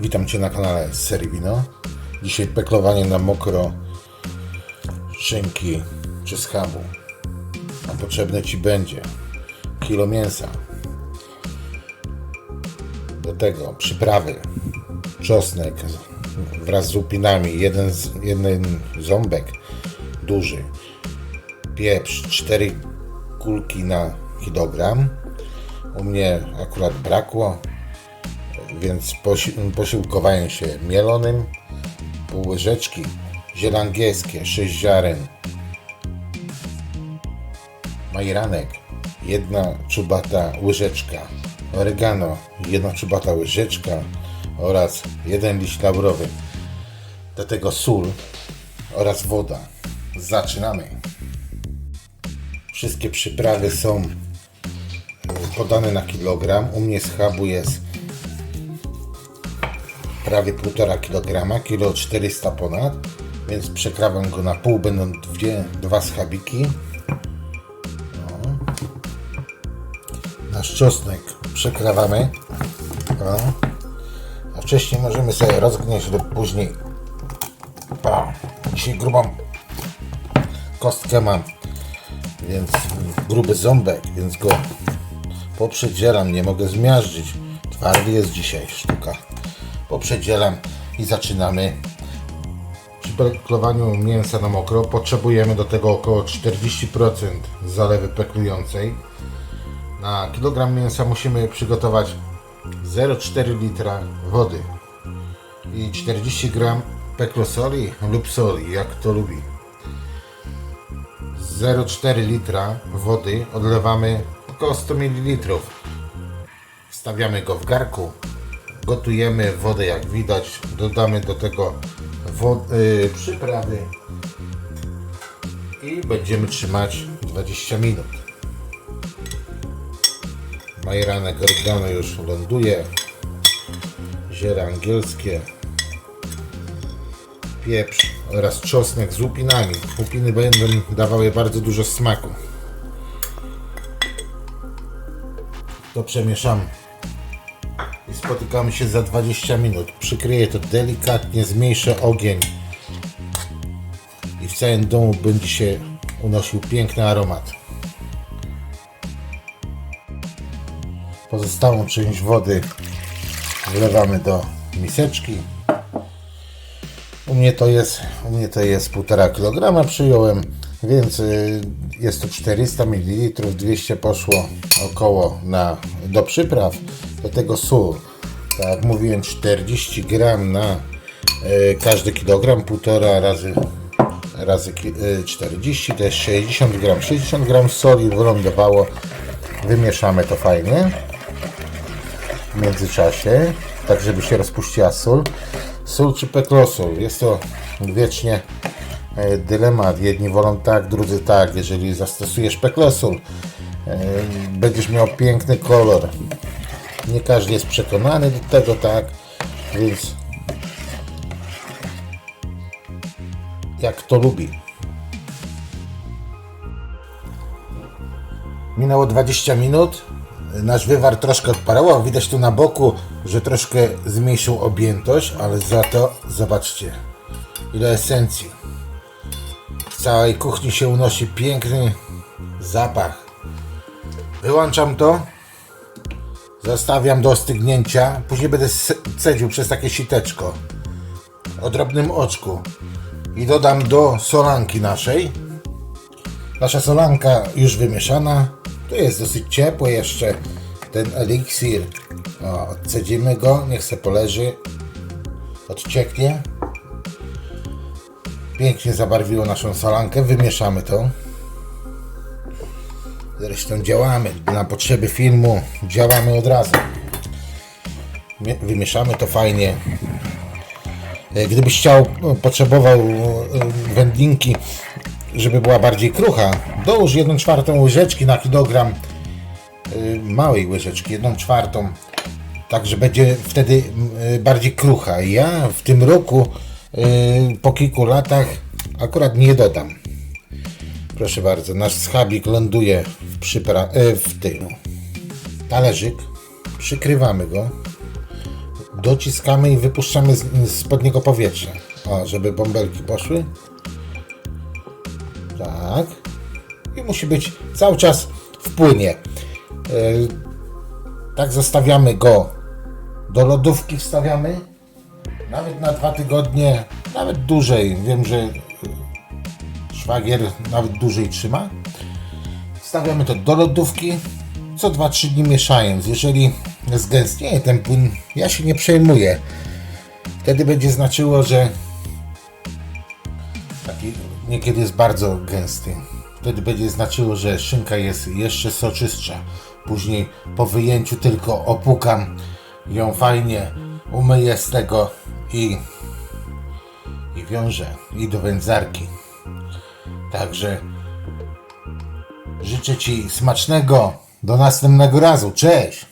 Witam Cię na kanale serii Wino. Dzisiaj peklowanie na mokro szynki czy schabu. A potrzebne Ci będzie kilo mięsa. Do tego przyprawy, czosnek wraz z upinami, jeden, jeden ząbek duży, pieprz, cztery kulki na kilogram. U mnie akurat brakło, więc posi- się mielonym, pół łyżeczki, ziele angielskie, 6 ziaren, majeranek, jedna czubata łyżeczka, oregano, jedna czubata łyżeczka oraz jeden liść laurowy. Do tego sól oraz woda. Zaczynamy. Wszystkie przyprawy są y, podane na kilogram. U mnie schabu jest prawie 1,5 kg, kilo 400 ponad, więc przekrawam go na pół, będą dwie, dwa schabiki. O. Nasz czosnek przekrawamy. A wcześniej możemy sobie rozgnieść lub później. O. Dzisiaj grubą kostkę mam, więc gruby ząbek, więc go poprzedzielam, nie mogę zmiażdżyć. Twardy jest dzisiaj sztuka. Poprzedzielam i zaczynamy. Przy peklowaniu mięsa na mokro potrzebujemy do tego około 40% zalewy peklującej. Na kilogram mięsa musimy przygotować 0,4 litra wody i 40 gram peklosoli lub soli, jak to lubi. 0,4 litra wody odlewamy około 100 ml. Wstawiamy go w garku, gotujemy wodę jak widać, dodamy do tego wo- y, przyprawy i będziemy trzymać 20 minut. Majeranek oregano już ląduje, ziele angielskie, pieprz oraz czosnek z łupinami. Łupiny będą dawały bardzo dużo smaku. To przemieszamy i spotykamy się za 20 minut. Przykryję to delikatnie, zmniejszę ogień i w całym domu będzie się unosił piękny aromat. Pozostałą część wody wlewamy do miseczki. U mnie to jest, u mnie to jest 1,5 kg przyjąłem, więc y, jest to 400 ml, 200 poszło około na, do przypraw, do tego sól. Tak jak mówiłem, 40 gram na y, każdy kilogram, 1,5 razy, razy y, 40 to jest 60 gram. 60 gram soli wylądowało, wymieszamy to fajnie w międzyczasie, tak żeby się rozpuściła sól. Sól czy peklosol? Jest to wiecznie e, dylemat. Jedni wolą tak, drudzy tak. Jeżeli zastosujesz peklosol, e, będziesz miał piękny kolor. Nie każdy jest przekonany do tego, tak, więc jak to lubi. Minęło 20 minut. Nasz wywar troszkę odparował. Widać tu na boku, że troszkę zmniejszył objętość, ale za to zobaczcie, ile esencji. W całej kuchni się unosi piękny zapach. Wyłączam to. Zostawiam do ostygnięcia. Później będę cedził przez takie siteczko o drobnym oczku. I dodam do solanki naszej. Nasza solanka już wymieszana. Tu jest dosyć ciepły jeszcze ten eliksir. O, odcedzimy go, niech se poleży. Odcieknie. Pięknie zabarwiło naszą solankę. Wymieszamy to. Zresztą działamy na potrzeby filmu. Działamy od razu. Mie- Wymieszamy to fajnie. E, Gdybyś chciał, no, potrzebował e, wędlinki, żeby była bardziej krucha, dołóż 1 czwartą łyżeczki na kilogram y, małej łyżeczki, 1 czwartą, tak, że będzie wtedy bardziej krucha. Ja w tym roku po kilku latach akurat nie dodam. Proszę bardzo, nasz schabik ląduje w, przypra- y, w tym talerzyk, przykrywamy go dociskamy i wypuszczamy z, spod niego powietrze. O, żeby bąbelki poszły. Tak. I musi być cały czas w płynie. Yy, tak zostawiamy go do lodówki wstawiamy. Nawet na dwa tygodnie, nawet dłużej. Wiem, że szwagier nawet dłużej trzyma. Wstawiamy to do lodówki. Co 2-3 dni mieszając. Jeżeli zgęstnieje ten płyn, ja się nie przejmuję. Wtedy będzie znaczyło, że taki niekiedy jest bardzo gęsty. Wtedy będzie znaczyło, że szynka jest jeszcze soczystsza. Później po wyjęciu tylko opłukam ją fajnie, umyję z tego i, i wiążę i do wędzarki. Także życzę Ci smacznego. Do następnego razu. Cześć!